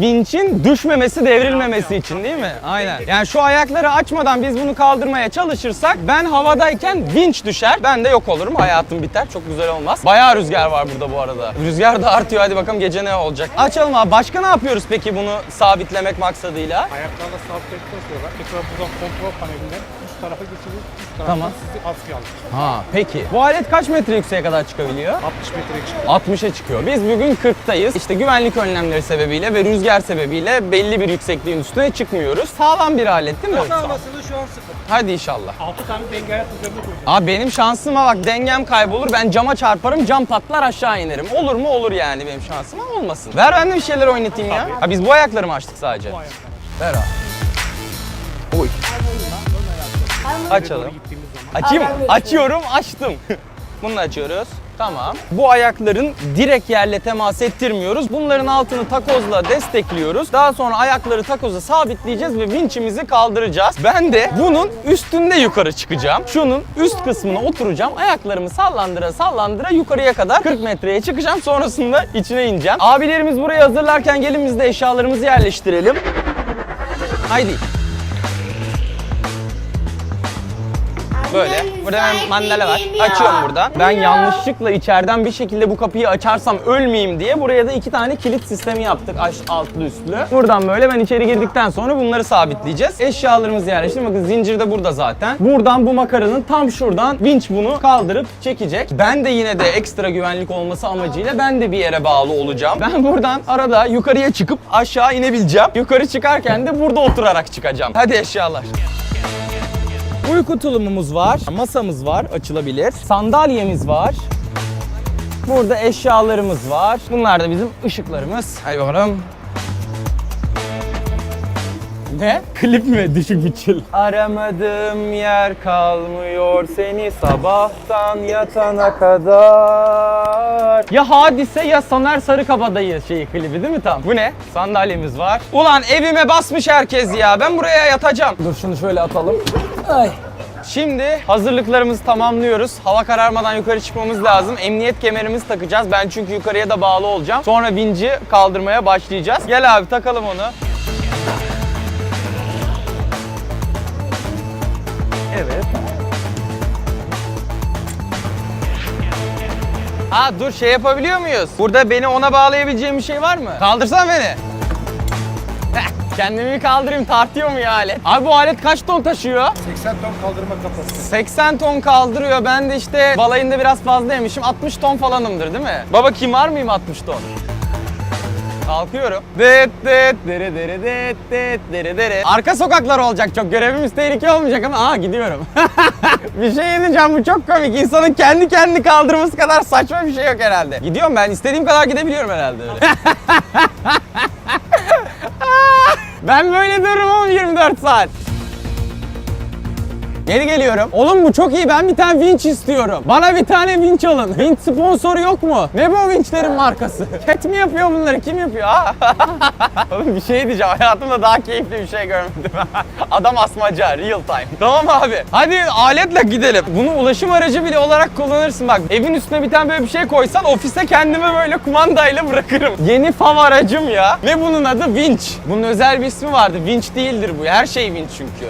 Vinçin düşmemesi, devrilmemesi için değil mi? Aynen. Yani şu ayakları açmadan biz bunu kaldırmaya çalışırsak ben havadayken vinç düşer. Ben de yok olurum. Hayatım biter. Çok güzel olmaz. Bayağı rüzgar var burada bu arada. Rüzgar da artıyor. Hadi bakalım gece ne olacak. Açalım abi. Başka ne yapıyoruz peki bunu sabitlemek maksadıyla? Ayaklarla sabitledikten sonra tekrar buradan kontrol panelinden üst tarafa geçirip üst taraftan Tamam. sizi askıya. Ha peki. Bu alet kaç metre yükseğe kadar çıkabiliyor? 60 metreye çıkıyor. 60'a çıkıyor. Biz bugün 40'tayız. İşte güvenlik önlemleri sebebiyle ve rüzgar sebebiyle belli bir yüksekliğin üstüne çıkmıyoruz. Sağlam bir alet değil mi? Sağlamasını şu an sıfır. Hadi inşallah. 6 tane denge hayat üzerine koyacağız. Abi benim şansıma bak dengem kaybolur. Ben cama çarparım, cam patlar aşağı inerim. Olur mu? Olur yani benim şansıma olmasın. Ver ben de bir şeyler oynatayım ya. Ha biz bu ayakları mı açtık sadece? Bu. Ver abi. Oy. Açalım. Açayım. Açıyorum, açtım. Bunu da açıyoruz. Tamam. Bu ayakların direkt yerle temas ettirmiyoruz. Bunların altını takozla destekliyoruz. Daha sonra ayakları takoza sabitleyeceğiz ve vinçimizi kaldıracağız. Ben de bunun üstünde yukarı çıkacağım. Şunun üst kısmına oturacağım. Ayaklarımı sallandıra sallandıra yukarıya kadar 40 metreye çıkacağım. Sonrasında içine ineceğim. Abilerimiz burayı hazırlarken gelin biz de eşyalarımızı yerleştirelim. Haydi. Böyle. Burada hemen mandala var. Açıyorum buradan. Ben yanlışlıkla içeriden bir şekilde bu kapıyı açarsam ölmeyeyim diye buraya da iki tane kilit sistemi yaptık. Aş, altlı üstlü. Buradan böyle ben içeri girdikten sonra bunları sabitleyeceğiz. Eşyalarımızı yerleştirdik. Bakın zincir de burada zaten. Buradan bu makaranın tam şuradan vinç bunu kaldırıp çekecek. Ben de yine de ekstra güvenlik olması amacıyla ben de bir yere bağlı olacağım. Ben buradan arada yukarıya çıkıp aşağı inebileceğim. Yukarı çıkarken de burada oturarak çıkacağım. Hadi eşyalar. Uyku tulumumuz var, masamız var açılabilir, sandalyemiz var. Burada eşyalarımız var. Bunlar da bizim ışıklarımız. Hadi bakalım. Ne? Klip mi? Düşük bütçeli. Aramadığım yer kalmıyor seni sabahtan yatana kadar. Ya Hadise ya Soner Sarıkabadayı şeyi klibi değil mi tam? Bu ne? Sandalyemiz var. Ulan evime basmış herkes ya. Ben buraya yatacağım. Dur şunu şöyle atalım. Ay. Şimdi hazırlıklarımızı tamamlıyoruz. Hava kararmadan yukarı çıkmamız lazım. Emniyet kemerimizi takacağız. Ben çünkü yukarıya da bağlı olacağım. Sonra vinci kaldırmaya başlayacağız. Gel abi takalım onu. Evet. Ha dur şey yapabiliyor muyuz? Burada beni ona bağlayabileceğim bir şey var mı? Kaldırsan beni. Heh, Kendimi bir kaldırayım tartıyor mu ya alet? Abi bu alet kaç ton taşıyor? 80 ton kaldırma kapasitesi. 80 ton kaldırıyor. Ben de işte balayında biraz fazla yemişim. 60 ton falanımdır değil mi? Baba kim var mıyım 60 ton? Kalkıyorum. Dıt dıt dere dere dıt dıt dere dere. Arka sokaklar olacak çok. Görevimiz tehlike olmayacak ama aa gidiyorum. bir şey diyeceğim bu çok komik. İnsanın kendi kendini kaldırması kadar saçma bir şey yok herhalde. Gidiyorum ben. istediğim kadar gidebiliyorum herhalde öyle. ben böyle dururum oğlum 24 saat. Geri geliyorum. Oğlum bu çok iyi. Ben bir tane vinç istiyorum. Bana bir tane vinç alın. Vinç sponsoru yok mu? Ne bu vinçlerin markası? Ket mi yapıyor bunları? Kim yapıyor? Ha? Oğlum bir şey diyeceğim. Hayatımda daha keyifli bir şey görmedim. Adam asmaca, real time. Tamam abi. Hadi aletle gidelim. Bunu ulaşım aracı bile olarak kullanırsın. Bak evin üstüne bir tane böyle bir şey koysan ofise kendimi böyle kumandayla bırakırım. Yeni fav aracım ya. Ve bunun adı vinç. Bunun özel bir ismi vardı. Vinç değildir bu. Her şey vinç çünkü.